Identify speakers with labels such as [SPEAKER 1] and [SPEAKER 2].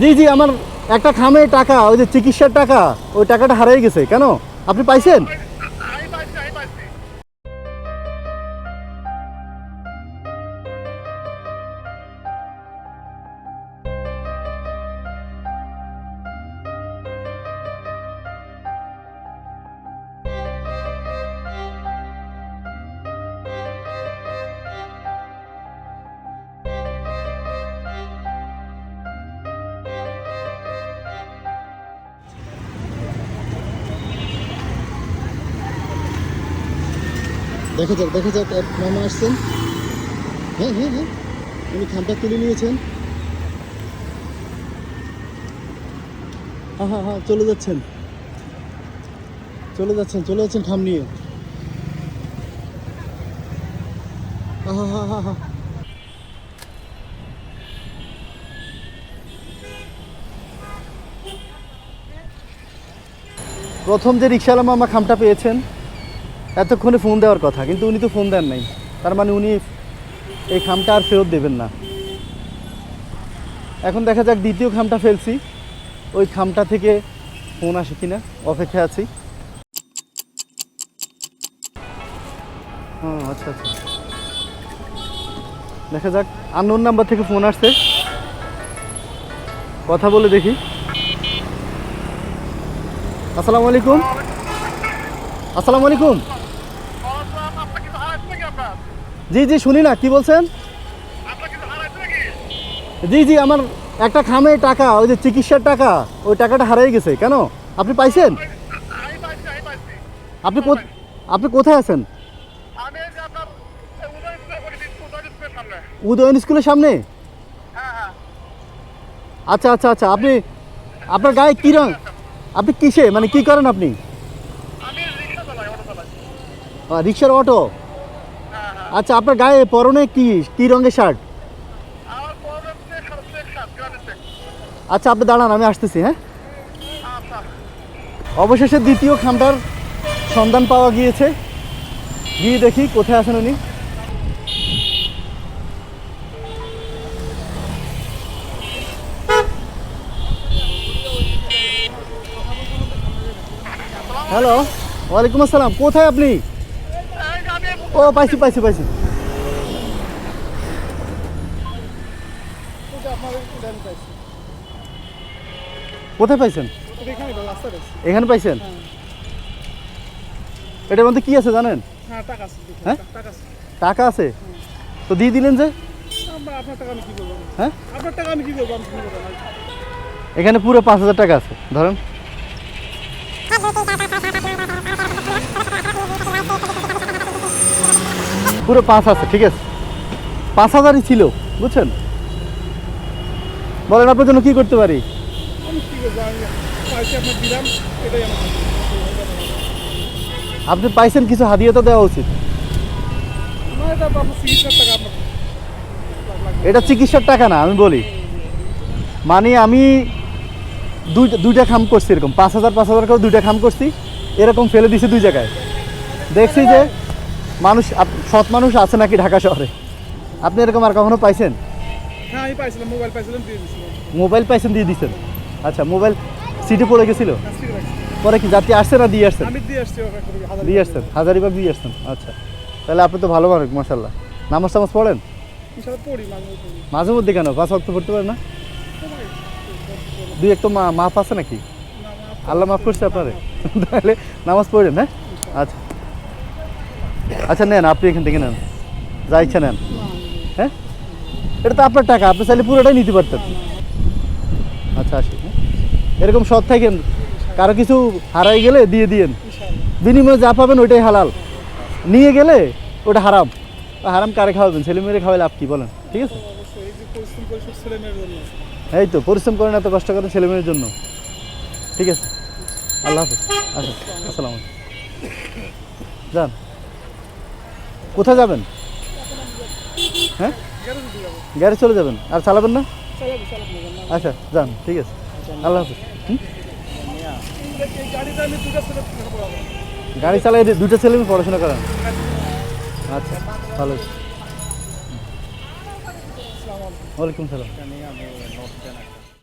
[SPEAKER 1] জি জি, আমার একটা খামে টাকা, ওই যে চিকিৎসার টাকা, ওই টাকাটা হারিয়ে গেছে, কেন? আপনি পাইছেন? দেখা যাক দেখা যাক মামা আসছেন। হ্যাঁ হ্যাঁ হ্যাঁ। উনি খামটা তুলে নিয়েছেন। হ্যাঁ হ্যাঁ হ্যাঁ চলে যাচ্ছেন। চলে যাচ্ছেন চলে যাচ্ছেন খাম নিয়ে। প্রথম যে রিক্সাওয়ালা মামা খামটা পেয়েছেন এতক্ষণে ফোন দেওয়ার কথা, কিন্তু উনি তো ফোন দেন নাই। তার মানে উনি এই খামটা আর ফেরত দেবেন না। এখন দেখা যাক দ্বিতীয় খামটা ফেলছি। ওই খামটা থেকে ফোন আসে কিনা অপেক্ষা আছি। ও আচ্ছা আচ্ছা। দেখা যাক আননোন নাম্বার থেকে ফোন আসছে। কথা বলে দেখি। আসসালামু আলাইকুম। আসসালামু আলাইকুম। জি জি শুনি না কি বলছেন? জি জি আমার একটা খামে টাকা ওই যে চিকিৎসার টাকা ওই টাকাটা হারিয়ে গেছে কেন? আপনি পাইছেন? আপনি আপনি কোথায় আছেন? উদয়ন স্কুলের সামনে? আচ্ছা আচ্ছা আচ্ছা আপনি আপনার গায়ে কী রং? আপনি কিসে? মানে কি করেন আপনি? রিক্সার অটো? আচ্ছা আপনার গায়ে পরনে কি কি রঙের শার্ট? আচ্ছা আপনি দাঁড়ান আমি আসতেছি হ্যাঁ? অবশেষে দ্বিতীয় খামটার সন্ধান পাওয়া গিয়েছে। গিয়ে দেখি কোথায় আছেন উনি। হ্যালো ওয়ালাইকুম আসসালাম কোথায় আপনি? ও, পাইছি পাইছি পাইছি। কোথায় পাইছেন? এখানে পাইছেন? এটার মধ্যে কি আছে জানেন? হ্যাঁ? টাকা আছে। তো দিয়ে দিলেন যে? হ্যাঁ? এখানে পুরো পাঁচ হাজার টাকা আছে। ধরেন। পুরো পাঁচ আছে, ঠিক আছে? পাঁচ হাজারই ছিল, বুঝছেন? বলেন, আপনার জন্য কি করতে পারি? আপনি পাইছেন কিছু, হাদিয়া তো দেওয়া উচিত। এটা চিকিৎসার টাকা না, আমি বলি। মানে আমি দুইটা খাম করছি এরকম। পাঁচ হাজার পাঁচ হাজার করে দুইটা খাম করছি, এরকম ফেলে দিছি দুই জায়গায়। দেখছি যে মানুষ সৎ মানুষ আছে নাকি ঢাকা শহরে? আপনি এরকম আর কখনো পাইছেন?
[SPEAKER 2] হ্যাঁ আমি পাইছিলাম মোবাইল পাইছিলাম দিয়ে দিয়েছিলাম
[SPEAKER 1] মোবাইল পাইছেন দিয়ে দিচ্ছেন আচ্ছা মোবাইল সিটে পড়ে গেছিল? পরে কি যাত্রী আসছে না দিয়ে আসছেন?
[SPEAKER 2] আমি দিয়ে আসছি
[SPEAKER 1] আসছেন হাজারিবাগ দিয়ে আসছেন। আচ্ছা তাহলে আপনি তো ভালো মানুষ মশাল্লাহ নামাজ টামাজ পড়েন?
[SPEAKER 2] মাঝে মধ্যে
[SPEAKER 1] কেন? পাঁচ অক্ট পড়তে পারেন না? দুই একটা মা মাপ আছে নাকি? আল্লাহ মাফ করছে আপনারে। তাহলে নামাজ পড়েন হ্যাঁ? আচ্ছা। আচ্ছা নেন, আপনি এখান থেকে নেন। যা ইচ্ছা নেন। হ্যাঁ? এটা তো আপনার টাকা, আপনি চাইলে পুরোটাই নিতে পারতেন। আচ্ছা আসি হ্যাঁ? এরকম সৎ থাকেন, কারও কিছু হারাই গেলে দিয়ে দিয়েন। বিনিময়ে যা পাবেন ওইটাই হালাল। নিয়ে গেলে ওটা হারাম। হারাম কারে খাওয়াবেন? ছেলে মেয়েরে খাওয়ালে আপ কি, বলেন। ঠিক আছে?
[SPEAKER 2] এই
[SPEAKER 1] তো, পরিশ্রম করেন এত কষ্ট করেন ছেলে মেয়ের জন্য। ঠিক আছে? আল্লাহ হাফিজ। আচ্ছা আসসালাম যান। কোথায় যাবেন? হ্যাঁ?
[SPEAKER 2] গ্যারেজে
[SPEAKER 1] চলে যাবেন। আর চালাবেন না? আচ্ছা যান, ঠিক আছে। আল্লাহ হাফিজ। গাড়ি চালাই দুটো ছেলে পড়াশোনা করেন।
[SPEAKER 3] আচ্ছা ভালো ওয়ালাইকুম সালাম।